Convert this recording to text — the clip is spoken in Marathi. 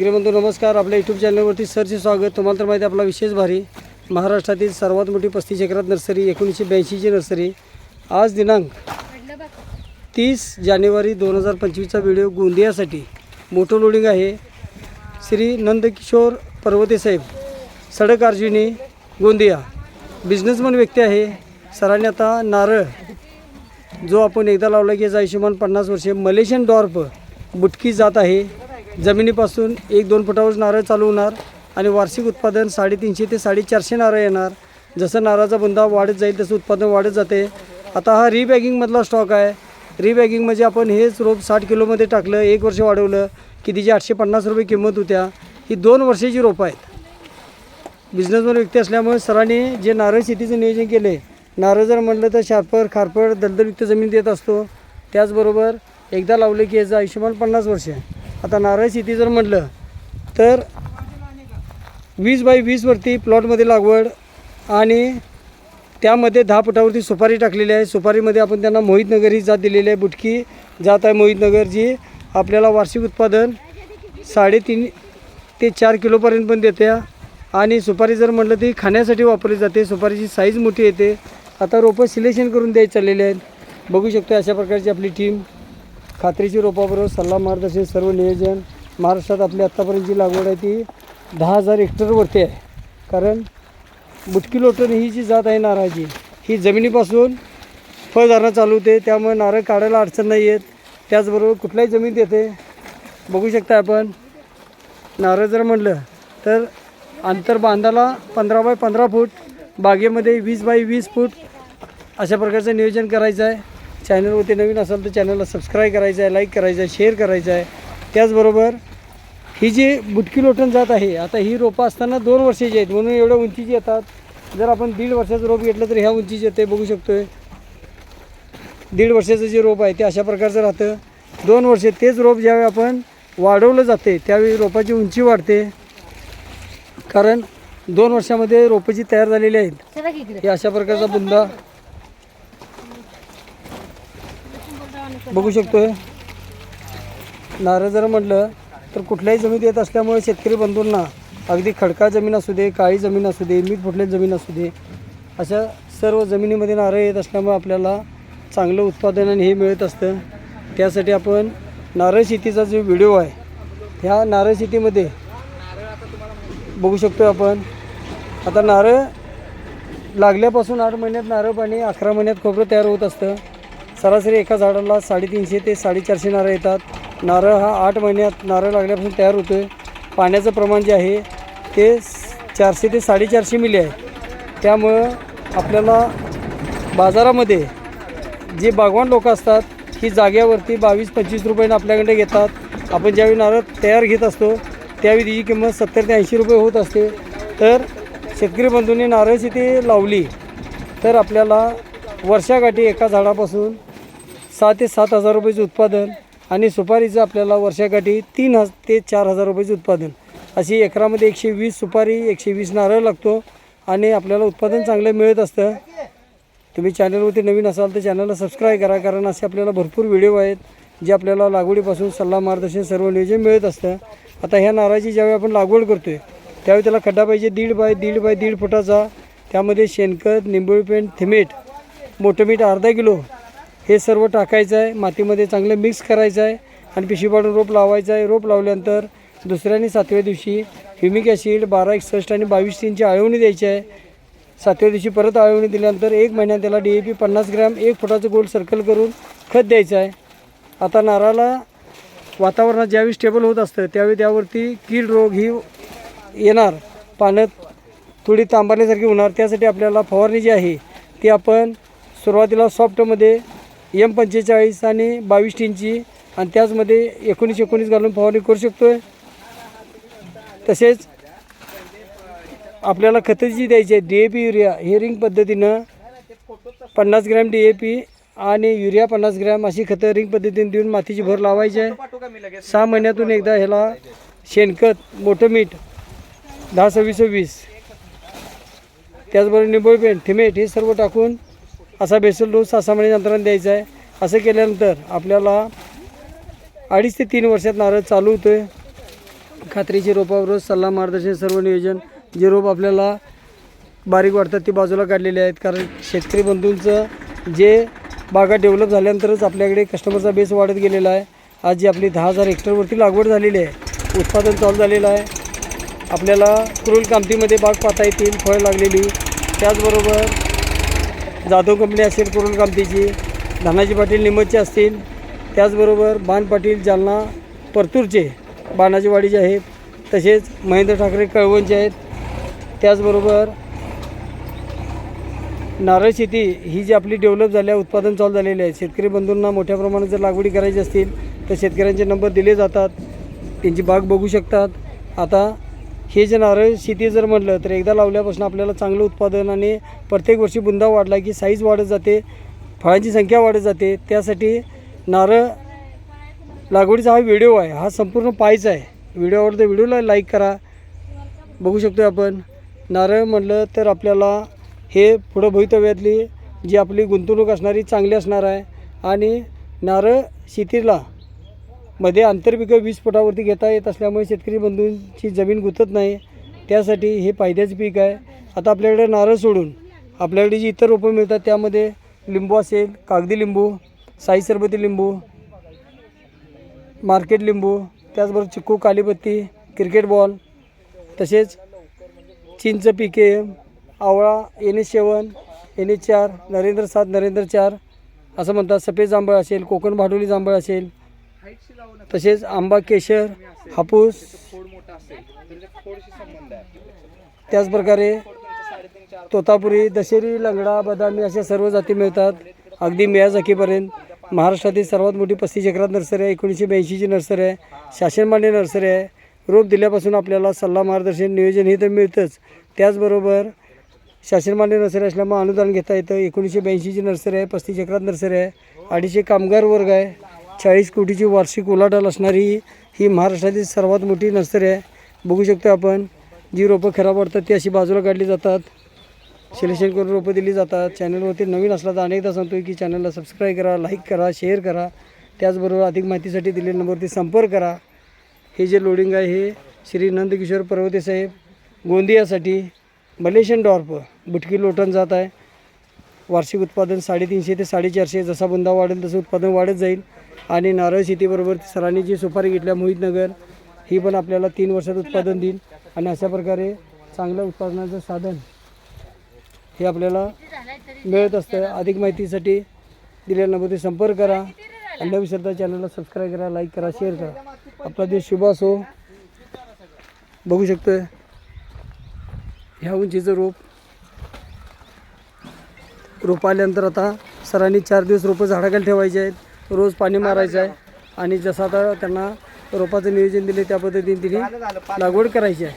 शेतकरी नमस्कार. आपल्या यूट्यूब चॅनलवरती सरचे स्वागत. तुम्हाला तर माहिती आपला विशेष भारी. महाराष्ट्रातील सर्वात मोठी पस्तीस एकरात नर्सरी एकोणीसशे ब्याऐंशीची नर्सरी. आज दिनांक तीस जानेवारी दोन हजार पंचवीसचा व्हिडिओ गोंदियासाठी. मोटो लोडिंग आहे. श्री नंदकिशोर पर्वतेसाहेब सडक अर्जुनी गोंदिया. बिझनेसमन व्यक्ती आहे. सरांनी आता नारळ जो आपण एकदा लावला की याचा आयुष्यमान पन्नास वर्षे. मलेशियन डॉर्प बुटकी जात आहे. जमिनीपासून एक दोन फुटावर नारळ चालू होणार आणि वार्षिक उत्पादन साडेतीनशे ते साडेचारशे नारळ येणार. जसं नारळाचा बुंदा वाढत जाईल तसं उत्पादन वाढत जाते. आता हा रिबॅगिंगमधला स्टॉक आहे. रिबॅगिंग म्हणजे आपण हेच रोप साठ किलोमध्ये टाकलं एक वर्ष वाढवलं की तिची आठशे पन्नास रुपये किंमत होत्या. ही दोन वर्षाची रोपं आहेत. बिझनेसमन व्यक्ती असल्यामुळे सरांनी जे नारळ शेतीचं नियोजन केले नारळ जर म्हटलं तर शारपर खारपड दलदलयुक्त जमीन देत असतो. त्याचबरोबर एकदा लावले की याचं आयुष्यमान पन्नास वर्ष आहे. आता नारळ शेती जर म्हटलं तर वीस बाय वीसवरती प्लॉटमध्ये लागवड आणि त्यामध्ये दहा फुटावरती सुपारी टाकलेली आहे. सुपारीमध्ये आपण त्यांना मोहितनगर ही जात दिलेली आहे. बुटकी जात आहे मोहितनगर जी आपल्याला वार्षिक उत्पादन साडेतीन ते चार किलोपर्यंत पण देते. आणि सुपारी जर म्हटलं ती खाण्यासाठी वापरली जाते. सुपारीची साईज मोठी येते. आता रोपं सिलेक्शन करून द्यायचं चाललेले आहेत. बघू शकतो अशा प्रकारची आपली टीम खात्रीची रोपाबरोबर सल्ला मार्गदर्शन सर्व नियोजन महाराष्ट्रात आपली आत्तापर्यंत जी लागवड आहे ती दहा हजार हेक्टरवरती आहे. कारण बुटकी लोटण ही जी जात आहे नारळाची ही जमिनीपासून फळधारणा चालू होते त्यामुळे नारळ काढायला अडचण नाही येत. त्याचबरोबर कुठल्याही जमीन येते बघू शकता आपण. नारळ जर म्हटलं तर अंतर बांधाला पंधरा बाय पंधरा फूट बागेमध्ये वीस बाय वीस फूट अशा प्रकारचं नियोजन करायचं आहे. चॅनलवरती नवीन असाल तर चॅनलला सबस्क्राईब करायचं आहे लाईक करायचं आहे शेअर करायचं आहे. त्याचबरोबर ही जी बुटकी लोटण जात आहे आता ही रोपं असताना दोन वर्षाची आहेत म्हणून एवढ्या उंचीची येतात. जर आपण दीड वर्षाचं रोप घेतलं तर ह्या उंचीची येते बघू शकतोय. दीड वर्षाचं जे रोप आहे ते अशा प्रकारचं राहतं. दोन वर्ष तेच रोप ज्यावेळी आपण वाढवलं जाते त्यावेळी रोपाची उंची वाढते. कारण दोन वर्षामध्ये रोपं जी तयार झालेली आहेत. हे अशा प्रकारचा बुंदा बघू शकतोय. नारळ जर म्हटलं तर कुठल्याही जमीन येत असल्यामुळे शेतकरी बंधूंना अगदी खडका जमीन असू दे काळी जमीन असू दे मीठ फुटलेली जमीन असू दे अशा सर्व जमिनीमध्ये नारळ येत असल्यामुळे आपल्याला चांगलं उत्पादन आणि हे मिळत असतं. त्यासाठी आपण नारळ शेतीचा जो व्हिडिओ आहे ह्या नारळ शेतीमध्ये बघू शकतो आपण. आता नारळ लागल्यापासून आठ महिन्यात नारळ पाणी अकरा महिन्यात खोबरं तयार होत असतं. सरासरी एका झाडाला साडेतीनशे ते साडेचारशे नारळ येतात. नारळ हा आठ महिन्यात नारळ लागल्यापासून तयार होतो आहे पाण्याचं प्रमाण जे आहे ते चारशे ते साडेचारशे मिली आहे. त्यामुळं आपल्याला बाजारामध्ये जे बागवान लोक असतात ही जाग्यावरती बावीस पंचवीस रुपयानं आपल्याकडे घेतात. आपण ज्यावेळी नारळ तयार घेत असतो त्यावेळी तिची किंमत सत्तर ते ऐंशी रुपये होत असते. तर शेतकरी बंधूंनी नारळ शेती लावली तर आपल्याला वर्षाकाठी एका झाडापासून सहा ते सात हजार रुपयाचं उत्पादन आणि सुपारीचं आपल्याला वर्षाकाठी तीन हज ते चार हजार रुपयाचं उत्पादन. अशी एकरामध्ये एकशे वीस सुपारी एकशे वीस नारळ लागतो आणि आपल्याला उत्पादन चांगलं मिळत असतं. तुम्ही चॅनलवरती नवीन असाल तर चॅनलला सबस्क्राईब करा कारण असे आपल्याला भरपूर व्हिडिओ आहेत जे आपल्याला लागवडीपासून सल्ला मार्गदर्शन सर्व नियोजन मिळत असतं. आता ह्या नारळाची ज्यावेळी आपण लागवड करतो आहे त्यावेळी त्याला खड्डा पाहिजे दीड बाय दीड बाय दीड फुटाचा. त्यामध्ये शेणखत निंबोळी पेंट थिमेट मोठं मीठ अर्धा किलो हे सर्व टाकायचं आहे. मातीमध्ये चांगलं मिक्स करायचं आहे. आणि पिशी पाडून रोप लावायचं आहे. रोप लावल्यानंतर दुसऱ्या आणि सातव्या दिवशी ह्युमिक ॲसिड बारा एकसष्ट आणि बावीस तीनची आळवणी द्यायची आहे. सातव्या दिवशी परत आळवणी दिल्यानंतर एक महिन्यात त्याला डी ए पी पन्नास ग्रॅम एक फुटाचं गोल सर्कल करून खत द्यायचं आहे. आता नारळाला वातावरणात ज्यावेळी स्टेबल होत असतं त्यावेळी त्यावरती कीड रोग ही येणार. पाण्यात थोडी तांबरल्यासारखी होणार. त्यासाठी आपल्याला फवारणी जी आहे ती आपण सुरुवातीला सॉफ्टमध्ये एम पंचेचाळीस आणि बावीस टीनची आणि त्याचमध्ये एकोणीस एकोणीस घालून फवारणी करू शकतो आहे तसेच आपल्याला खतं जी द्यायची आहे डी ए पी युरिया. हे रिंग पद्धतीनं पन्नास ग्रॅम डी ए पी आणि युरिया पन्नास ग्रॅम अशी खतं रिंग पद्धतीने देऊन मातीची भर लावायची आहे. सहा महिन्यातून एकदा ह्याला शेणखत मोठं मीठ दहा सव्वीस सव्वीस त्याचबरोबर निंबोळी पेंट थिमेट हे सर्व टाकून असा बेसल डोस सहा सहा महिने द्यायचा आहे. असं केल्यानंतर आपल्याला अडीच ते तीन वर्षात नारळ चालू होतो आहे खात्रीची रोपावर सल्ला मार्गदर्शन सर्व नियोजन जे रोप आपल्याला बारीक वाटतात ते बाजूला काढलेले आहेत. कारण शेतकरी बंधूंचं जे बागा डेव्हलप झाल्यानंतरच आपल्याकडे कस्टमरचा बेस वाढत गेलेला आहे. आज जी आपली दहा हजार हेक्टरवरती लागवड झालेली आहे उत्पादन चालू झालेलं आहे. आपल्याला क्रूल कामतीमध्ये बाग पाहता येतील फळ लागलेली. त्याचबरोबर जाधव कंपनी असेल कुरुल कामतीची धनाजी पाटील निमतचे असतील त्याचबरोबर बाण पाटील जालना परतूरचे बाणाजीवाडीचे आहेत तसेच महेंद्र ठाकरे कळवणचे आहेत. त्याचबरोबर नारळ शेती ही जी आपली डेव्हलप झाली आहे उत्पादन चालू झालेले आहे. शेतकरी बंधूंना मोठ्या प्रमाणात जर लागवडी करायची असतील तर शेतकऱ्यांचे नंबर दिले जातात. त्यांची बाग बघू शकतात. आता हे जे नारळ शेती जर म्हटलं तर एकदा लावल्यापासून आपल्याला चांगलं उत्पादन आणि प्रत्येक वर्षी बुंदा वाढला की साईज वाढत जाते फळांची संख्या वाढत जाते. त्यासाठी नारळ लागवडीचा हा व्हिडिओ आहे. हा संपूर्ण पाहायचा आहे. व्हिडिओ आवडतो व्हिडिओला लाईक करा. बघू शकतो आपण. नारळ म्हटलं तर आपल्याला हे पुढं भवितव्यातली जी आपली गुंतवणूक असणारी चांगली असणार आहे. आणि नारळ शेतीला मध्ये आंतरपिकं वीस फुटावरती घेता येत असल्यामुळे शेतकरी बंधूंची जमीन गुंतत नाही. त्यासाठी हे फायद्याचं पीक आहे. आता आपल्याकडे नारळ सोडून आपल्याकडे जी इतर रोपं मिळतात त्यामध्ये लिंबू असेल कागदी लिंबू साई सरबती लिंबू मार्केट लिंबू त्याचबरोबर चिक्कू कालीपत्ती क्रिकेट बॉल तसेच चिंच पिके आवळा N S seven N S चार नरेंद्र सात नरेंद्र चार असं म्हणतात. सफेद जांभळ असेल कोकण भाडोली जांभळ असेल तसेच आंबा केशर हापूस त्याचप्रकारे तोतापुरी दशेरी लंगडा बदामी अशा सर्व जाती मिळतात. अगदी मियाझाकीपर्यंत महाराष्ट्रातील सर्वात मोठी पस्तीस एकरात नर्सरी आहे एकोणीसशे ब्याऐंशीची नर्सरी आहे शासनमान्य नर्सरी आहे. रोप दिल्यापासून आपल्याला सल्ला मार्गदर्शन नियोजन हे तर मिळतंच. त्याचबरोबर शासनमान्य नर्सरी असल्यामुळे अनुदान घेता येतं. एकोणीसशे ब्याऐंशीची नर्सरी आहे पस्तीस एकरात नर्सरी आहे. अडीचशे कामगार वर्ग आहे. चाळीस कोटीची वार्षिक उलाढाल असणारी ही महाराष्ट्रातील सर्वात मोठी नर्सरी आहे. बघू शकतो आपण जी रोपं खराब वाटतात ती अशी बाजूला काढली जातात. सिलेक्शन करून रोपं दिली जातात. चॅनलवरती नवीन असला तर अनेकदा सांगतो की चॅनलला सबस्क्राईब करा लाईक करा शेअर करा. त्याचबरोबर अधिक माहितीसाठी दिलेल्या नंबरवरती संपर्क करा. हे जे लोडिंग आहे हे श्री नंदकिशोर पर्वते साहेब गोंदियासाठी मलेशियन डॉर्प बुटकी लोटण जात आहे. वार्षिक उत्पादन साडेतीनशे ते साडेचारशे जसा बुंदा वाढेल तसं उत्पादन वाढत जाईल. आणि नारळ शेतीबरोबर सरांनी जी सुपारी घेतल्या मोहितनगर ही पण आपल्याला तीन वर्षात उत्पादन देईल. आणि अशा प्रकारे चांगलं उत्पादनाचं साधन हे आपल्याला मिळत असतं. अधिक माहितीसाठी दिलेल्या नंबरवरती संपर्क करा. अंधविश्रद्धा चॅनलला सबस्क्राईब करा लाईक करा शेअर करा. आपला देश शुभ असो. बघू शकतो ह्या उंचीचं रोप रोप आल्यानंतर आता सरांनी चार दिवस रोपं झाडाखाली ठेवायचे आहेत. रोज पाणी मारायचं आहे. आणि जसं आता त्यांना रोपाचं नियोजन दिले त्या पद्धतीने तिने लागवड करायची आहे.